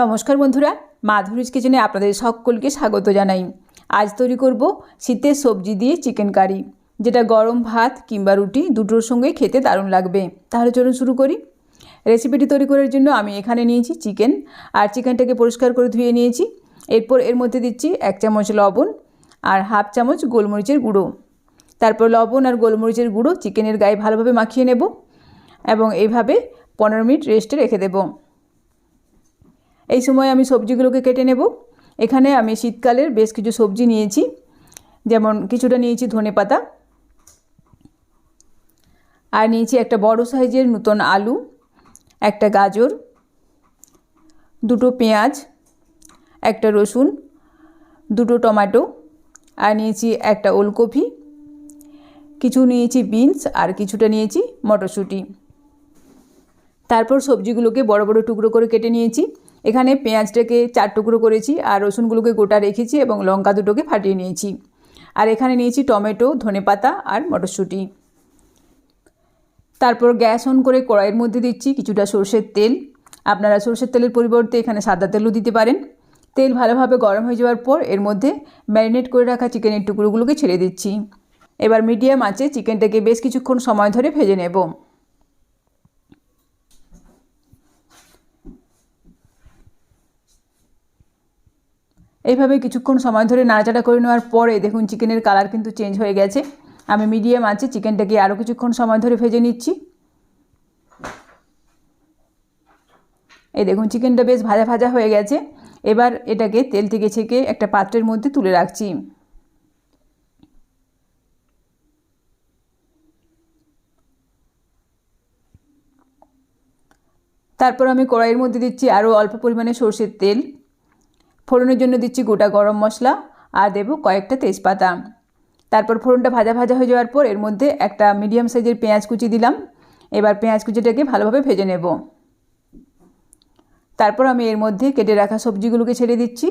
নমস্কার বন্ধুরা, মাধুরীজ কিচেনে আপনাদের সকলকে স্বাগত জানাই। আজ তৈরি করব শীতের সবজি দিয়ে চিকেন কারি, যেটা গরম ভাত কিংবা রুটি দুটোর সঙ্গে খেতে দারুণ লাগবে। তাহলে চলুন শুরু করি। রেসিপিটি তৈরি করার জন্য আমি এখানে নিয়েছি চিকেন, আর চিকেনটাকে পরিষ্কার করে ধুয়ে নিয়েছি। এরপর এর মধ্যে দিচ্ছি এক চামচ লবণ আর হাফ চামচ গোলমরিচের গুঁড়ো। তারপর লবণ আর গোলমরিচের গুঁড়ো চিকেনের গায়ে ভালোভাবে মাখিয়ে নেব এবং এইভাবে পনেরো মিনিট রেস্টে রেখে দেবো। এই সময় আমি সবজিগুলোকে কেটে নেব। এখানে আমি শীতকালের বেশ কিছু সবজি নিয়েছি, যেমন কিছুটা নিয়েছি ধনে পাতা, আর নিয়েছি একটা বড় সাইজের নতুন আলু, একটা গাজর, দুটো পেঁয়াজ, একটা রসুন, দুটো টমেটো, আর নিয়েছি একটা ওলকপি, কিছু নিয়েছি বিনস, আর কিছুটা নিয়েছি মটরশুঁটি। তারপর সবজিগুলোকে বড় বড় টুকরো করে কেটে নিয়েছি। এখানে পেঁয়াজটাকে চার টুকরো করেছি আর রসুনগুলোকে গোটা রেখেছি এবং লঙ্কা দুটোকে ফাটিয়ে নিয়েছি। আর এখানে নিয়েছি টমেটো, ধনেপাতা আর মটরশুঁটি। তারপর গ্যাস অন করে কড়াইয়ের মধ্যে দিচ্ছি কিছুটা সর্ষের তেল। আপনারা সর্ষের তেলের পরিবর্তে এখানে সাদা তেলও দিতে পারেন। তেল ভালোভাবে গরম হয়ে যাওয়ার পর এর মধ্যে ম্যারিনেট করে রাখা চিকেনের টুকরোগুলোকে ছেড়ে দিচ্ছি। এবার মিডিয়াম আঁচে চিকেনটাকে বেশ কিছুক্ষণ সময় ধরে ভেজে নেব। এইভাবে কিছুক্ষণ সময় ধরে নাড়াচাড়া করে নেওয়ার পরে দেখুন চিকেনের কালার কিন্তু চেঞ্জ হয়ে গেছে। আমি মিডিয়াম আছে চিকেনটাকে আরও কিছুক্ষণ সময় ধরে ভেজে নিচ্ছি। এই দেখুন চিকেনটা বেশ ভাজা ভাজা হয়ে গেছে। এবার এটাকে তেল থেকে ছেঁকে একটা পাত্রের মধ্যে তুলে রাখছি। তারপর আমি কড়াইয়ের মধ্যে দিচ্ছি আরও অল্প পরিমাণে সর্ষের তেল। ফোড়নের জন্য দিচ্ছি গোটা গরম মশলা আর দেবো কয়েকটা তেজপাতা। তারপর ফোড়নটা ভাজা ভাজা হয়ে যাওয়ার পর এর মধ্যে একটা মিডিয়াম সাইজের পেঁয়াজ কুচি দিলাম। এবার পেঁয়াজ কুচিটাকে ভালোভাবে ভেজে নেব। তারপর আমি এর মধ্যে কেটে রাখা সবজিগুলোকে ছেড়ে দিচ্ছি।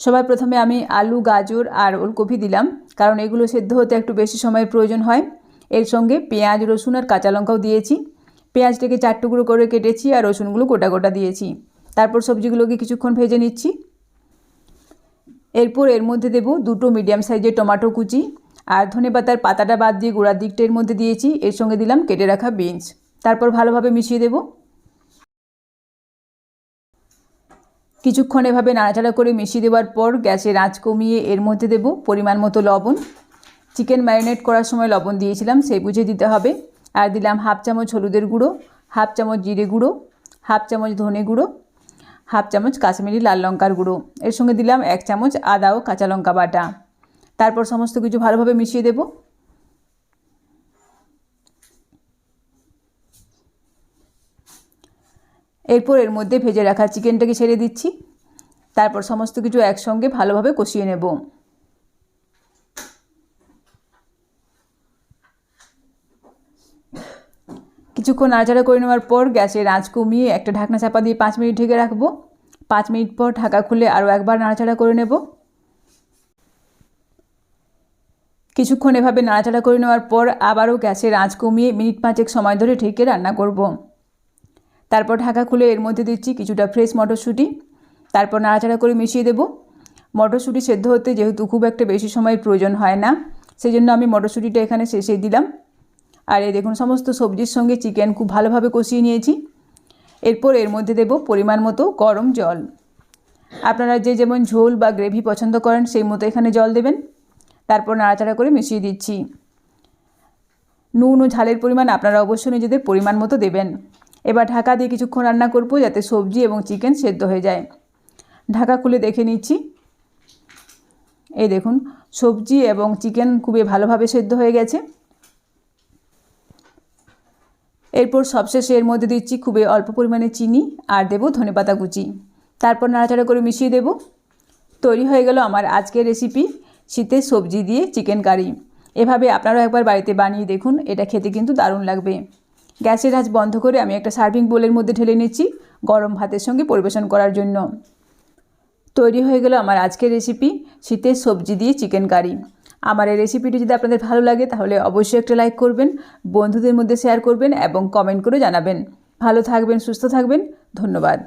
সবার প্রথমে আমি আলু, গাজর আর ওলকপি দিলাম, কারণ এগুলো সেদ্ধ হতে একটু বেশি সময়ের প্রয়োজন হয়। এর সঙ্গে পেঁয়াজ, রসুন আর কাঁচা লঙ্কাও দিয়েছি। পেঁয়াজটাকে চার টুকরো করে কেটেছি আর রসুনগুলো গোটা গোটা দিয়েছি। তারপর সবজিগুলোকে কিছুক্ষণ ভেজে নিচ্ছি। এরপর এর মধ্যে দেব দুটো মিডিয়াম সাইজের টমেটো কুচি আর ধনে পাতার পাতাটা বাদ দিয়ে গোড়ার দিকটা এর মধ্যে দিয়েছি। এর সঙ্গে দিলাম কেটে রাখা বিনস। তারপর ভালোভাবে মিশিয়ে দেব। কিছুক্ষণ এভাবে নাড়াচাড়া করে মিশিয়ে দেওয়ার পর গ্যাসের আঁচ কমিয়ে এর মধ্যে দেব পরিমাণ মতো লবণ। চিকেন ম্যারিনেট করার সময় লবণ দিয়েছিলাম, সেই বুঝে দিতে হবে। আর দিলাম হাফ চামচ হলুদের গুঁড়ো, হাফ চামচ জিরে গুঁড়ো, হাফ চামচ ধনে গুঁড়ো হাফ চামচ কাশ্মীরি লাল লঙ্কার গুঁড়ো। এর সঙ্গে দিলাম এক চামচ আদা ও কাঁচা লঙ্কা বাটা। তারপর সমস্ত কিছু ভালোভাবে মিশিয়ে দেব। এরপর এর মধ্যে ভেজে রাখা চিকেনটাকে ছেড়ে দিচ্ছি। তারপর সমস্ত কিছু একসঙ্গে ভালোভাবে কষিয়ে নেব। কিছুক্ষণ নাড়াচাড়া করে নেওয়ার পর গ্যাসের আঁচ কমিয়ে একটা ঢাকনা চাপা দিয়ে পাঁচ মিনিট ঢেকে রাখব। পাঁচ মিনিট পর ঢাকা খুলে আরও একবার নাড়াচাড়া করে নেব। কিছুক্ষণ এভাবে নাড়াচাড়া করে নেওয়ার পর আবারও গ্যাসের আঁচ কমিয়ে মিনিট পাঁচেক সময় ধরে ঢেকে রান্না করব। তারপর ঢাকা খুলে এর মধ্যে দিচ্ছি কিছুটা ফ্রেশ মটরশুঁটি। তারপর নাড়াচাড়া করে মিশিয়ে দেব। মটরশুঁটি সেদ্ধ হতে যেহেতু খুব একটা বেশি সময়ের প্রয়োজন হয় না সেই জন্য আমি মটরশুঁটিটা এখানে শেষে দিলাম। আর এই দেখুন, সমস্ত সবজির সঙ্গে চিকেন খুব ভালোভাবে কষিয়ে নিয়েছি। এরপর এর মধ্যে দেব পরিমাণ মতো গরম জল। আপনারা যে যেমন ঝোল বা গ্রেভি পছন্দ করেন, সেই মতো এখানে জল দেবেন। তারপর নাড়াচাড়া করে মিশিয়ে দিচ্ছি। নুন ও ঝালের পরিমাণ আপনারা অবশ্যই নিজেদের পরিমাণ মতো দেবেন। এবার ঢাকা দিয়ে কিছুক্ষণ রান্না করব, যাতে সবজি এবং চিকেন সেদ্ধ হয়ে যায়। ঢাকা খুলে দেখে নিচ্ছি। এই দেখুন, সবজি এবং চিকেন খুবই ভালোভাবে সেদ্ধ হয়ে গেছে। এরপর সবশেষে এর মধ্যে দিচ্ছি খুবই অল্প পরিমাণে চিনি আর দেবো ধনেপাতা কুচি। তারপর নাড়াচাড়া করে মিশিয়ে দেব। তৈরি হয়ে গেল আমার আজকের রেসিপি শীতের সবজি দিয়ে চিকেন কারি এভাবে আপনারাও একবার বাড়িতে বানিয়ে দেখুন, এটা খেতে কিন্তু দারুণ লাগবে। গ্যাসের আঁচ বন্ধ করে আমি একটা সার্ভিং বোলের মধ্যে ঢেলে নিচ্ছি গরম ভাতের সঙ্গে পরিবেশন করার জন্য। তৈরি হয়ে গেল আমার আজকের রেসিপি শীতের সবজি দিয়ে চিকেন কারি আমার এই রেসিপিটি যদি আপনাদের ভালো লাগে, তাহলে অবশ্যই একটা লাইক করবেন, বন্ধুদের মধ্যে শেয়ার করবেন এবং কমেন্ট করে জানাবেন। ভালো থাকবেন, সুস্থ থাকবেন, ধন্যবাদ।